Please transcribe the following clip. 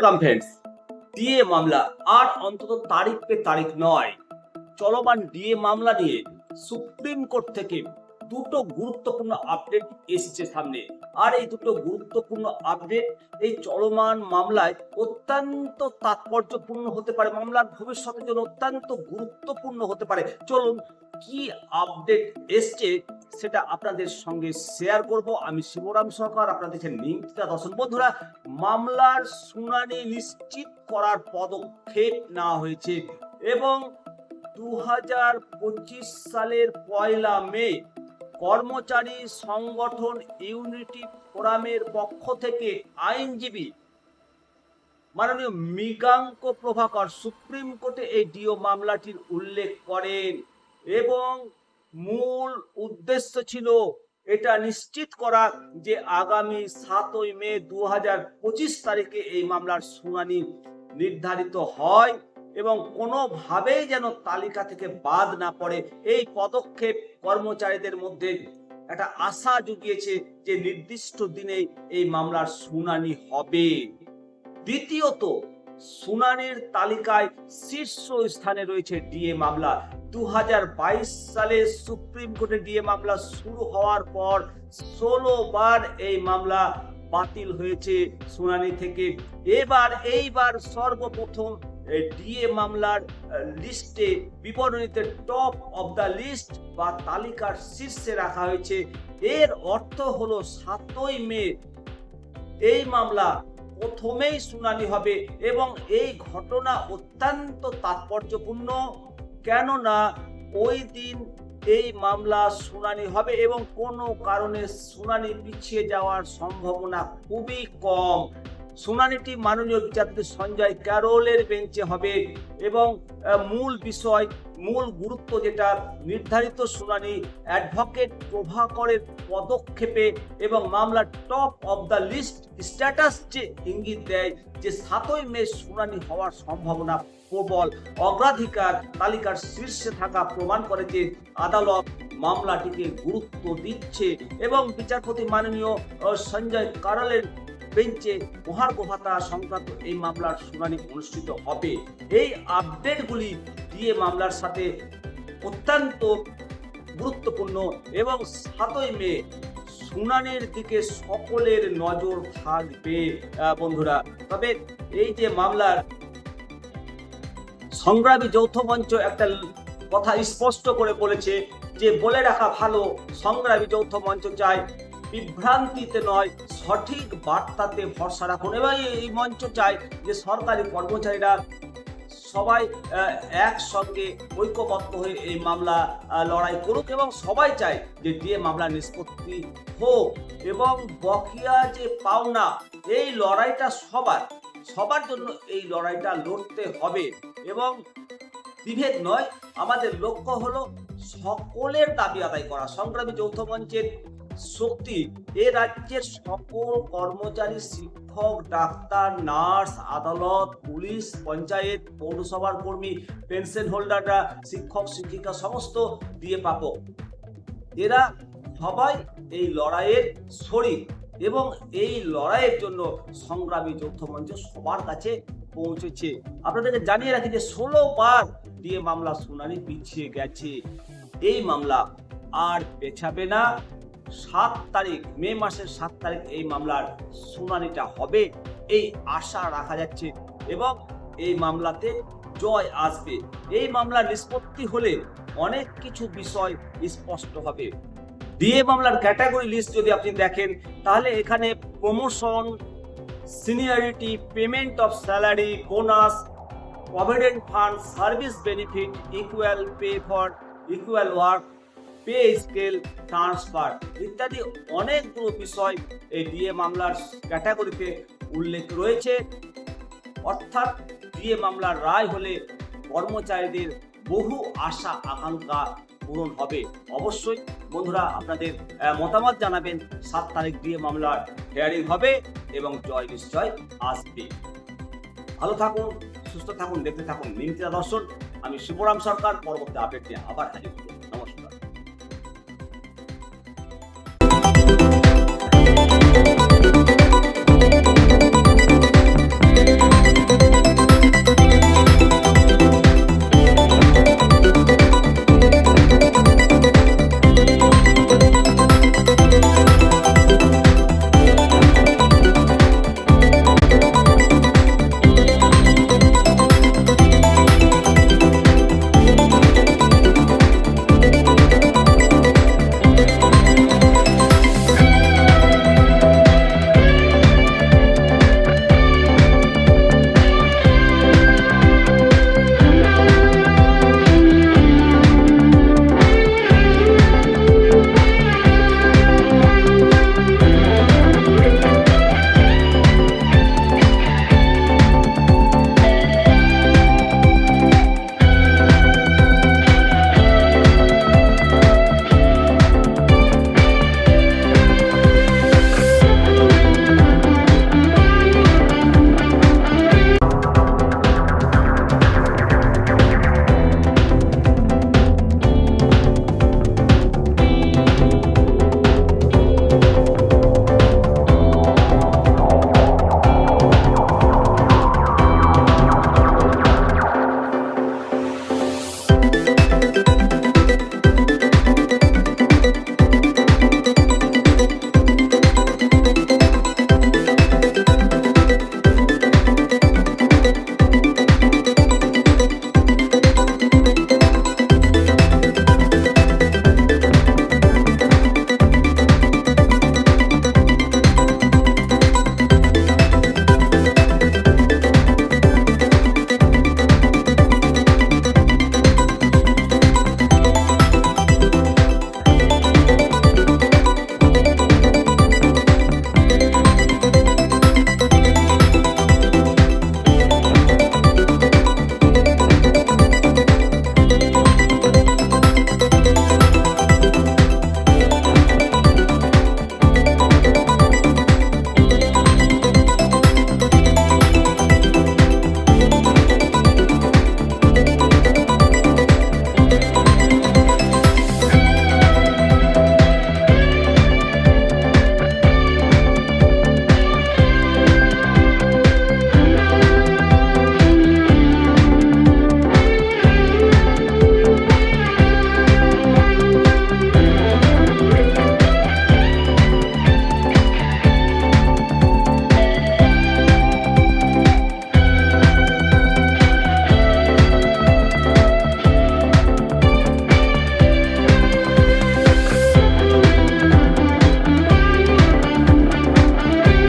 Welcome friends, DA মামলা আর অন্তত তারিখ পে তারিখ নয়। চলমান ডিএ মামলা নিয়ে সুপ্রিম কোর্ট থেকে দুটো গুরুত্বপূর্ণ আপডেট এসেছে সামনে। আর এই দুটো গুরুত্বপূর্ণ আপডেট এই চলমান মামলায় অত্যন্ত তাৎপর্যপূর্ণ হতে পারে। মামলার ভবিষ্যতের জন্য অত্যন্ত গুরুত্বপূর্ণ হতে পারে। চলুন কি আপডেট এসছে সেটা আপনাদের সঙ্গে শেয়ার করব। আমি শিবরাম সরকার আপনাদের নিমতা দর্শন বন্ধুরা, মামলার শুনানি নিশ্চিত করার পদক্ষেপ নেওয়া হয়েছে এবং দু হাজার পঁচিশ সালের পয়লা মে কর্মচারী সংগঠন ইউনিটি ফোরামের পক্ষ থেকে আইনজীবী মাননীয় মৃগাঙ্ক প্রভাকর সুপ্রিম কোর্টে এই ডিও মামলাটির উল্লেখ করেন। এবং মূল উদ্দেশ্য ছিল এটা নিশ্চিত করা যে আগামী সাতই মে দু হাজার পঁচিশ তারিখে এই মামলার শুনানি নির্ধারিত হয় এবং কোনোভাবেই যেন তালিকা থেকে বাদ না পড়ে। এই পদক্ষেপ কর্মচারীদের মধ্যে একটা আশা জুগিয়েছে যে নির্দিষ্ট দিনে এই মামলার শুনানি হবে। দ্বিতীয়ত, শুনানির তালিকায় শীর্ষ স্থানে রয়েছে ডিএ মামলা। দু হাজার বাইশ সালে সুপ্রিম কোর্টে ডিএ মামলা শুরু হওয়ার পর ষোলো বার এই মামলা বাতিল হয়েছে শুনানি থেকে। এবার, এইবার সর্বপ্রথম ডিএ মামলার লিস্টে বিবরণীতে টপ অফ দ্য লিস্ট বা তালিকার শীর্ষে রাখা হয়েছে। এর অর্থ হলো সাতই মে এই মামলা প্রথমেই শুনানি হবে এবং এই ঘটনা অত্যন্ত তাৎপর্যপূর্ণ। কেননা ওই দিন এই মামলা শুনানি হবে এবং কোনো কারণে শুনানি পিছিয়ে যাওয়ার সম্ভাবনা খুবই কম। শুনানিটি মাননীয় বিচারপতি সঞ্জয় ক্যারোলের বেঞ্চে হবে এবং মূল বিষয়, মূল গুরুত্ব যেটা, নির্ধারিত শুনানি অ্যাডভোকেট প্রভাকরের পদক্ষেপে এবং মামলার top of the list status যে ইঙ্গিত দেয় যে সাতই মে শুনানি হওয়ার সম্ভাবনা প্রবল। অগ্রাধিকার তালিকার শীর্ষে থাকা প্রমাণ করে যে আদালত মামলাটিকে গুরুত্ব দিচ্ছে এবং বিচারপতি মাননীয় সঞ্জয় কারালের বেঞ্চে মহার্ঘ ভাতা সংক্রান্ত এই মামলার শুনানি অনুষ্ঠিত হবে। এই আপডেটগুলি দিয়ে মামলার সাথে অত্যন্ত গুরুত্বপূর্ণ এবং সাতই মে শুনানির দিকে সকলের নজর থাকবে বন্ধুরা। তবে এই যে মামলার সংগ্রামী যৌথ মঞ্চ একটা কথা স্পষ্ট করে বলেছে যে, বলে রাখা ভালো, সংগ্রামী যৌথ মঞ্চ চায় বিভ্রান্তিতে নয়, সঠিক বার্তাতে ভরসা রাখুন। এবং এই- মঞ্চ চায় যে সরকারি কর্মচারীরা সবাই একসঙ্গে ঐক্যবদ্ধ হয়ে এই মামলা লড়াই করুক এবং সবাই চায় যে ডিএ মামলা নিষ্পত্তি হোক। এবং বকেয়া যে পাওনা, এই লড়াইটা সবার সবার জন্য এই লড়াইটা লড়তে হবে। এবং বিভেদ নয়, আমাদের লক্ষ্য হলো সকলের দাবি আদায় করা। সংগ্রামী যৌথ মঞ্চের শক্তি। এ রাজ্যের সকল কর্মচারী, শিক্ষক, ডাক্তার, নার্স, আদালত, পুলিশ, পঞ্চায়েত, পৌরসভার কর্মী, পেনশন হোল্ডাররা, শিক্ষক, শিক্ষিকা, সমস্ত দিয়ে পাবো। এরা সবাই এই লড়াইয়ের শরীর এবং এই লড়াইয়ের জন্য সংগ্রামী যৌথ মঞ্চ সবার কাছে পৌঁছেছে। আপনাদেরকে জানিয়ে রাখি যে, ষোলো বার দিয়ে মামলা শুনানি পিছিয়ে গেছে। এই মামলা আর পেছাবে না। সাত তারিখ, মে মাসের সাত তারিখ এই মামলার শুনানিটা হবে। এই আশা রাখা যাচ্ছে এবং এই মামলাতে জয় আসবে। এই মামলা নিষ্পত্তি হলে অনেক কিছু বিষয় স্পষ্ট হবে। ডিএ মামলার ক্যাটাগরি লিস্ট যদি আপনি দেখেন, তাহলে এখানে promotion, seniority, payment of salary, bonus, provident fund, service benefit equal pay for equal work pay scale transfer ইত্যাদি অনেকগুলো বিষয় এই ডিএ মামলার ক্যাটাগরিতে উল্লেখ রয়েছে। অর্থাৎ ডিএ মামলার রায় হলে কর্মচারীদের বহু আশা আকাঙ্ক্ষা পূরণ হবে। অবশ্যই বন্ধুরা আপনাদের মতামত জানাবেন। সাত তারিখ দিয়ে মামলার হেয়ারিং হবে এবং জয় নিশ্চয় আসবে। ভালো থাকুন, সুস্থ থাকুন, দেখতে থাকুন নিমতিরা দর্শন। আমি শিবরাম সরকার, পরবর্তী আপডেট নিয়ে আবার হাজির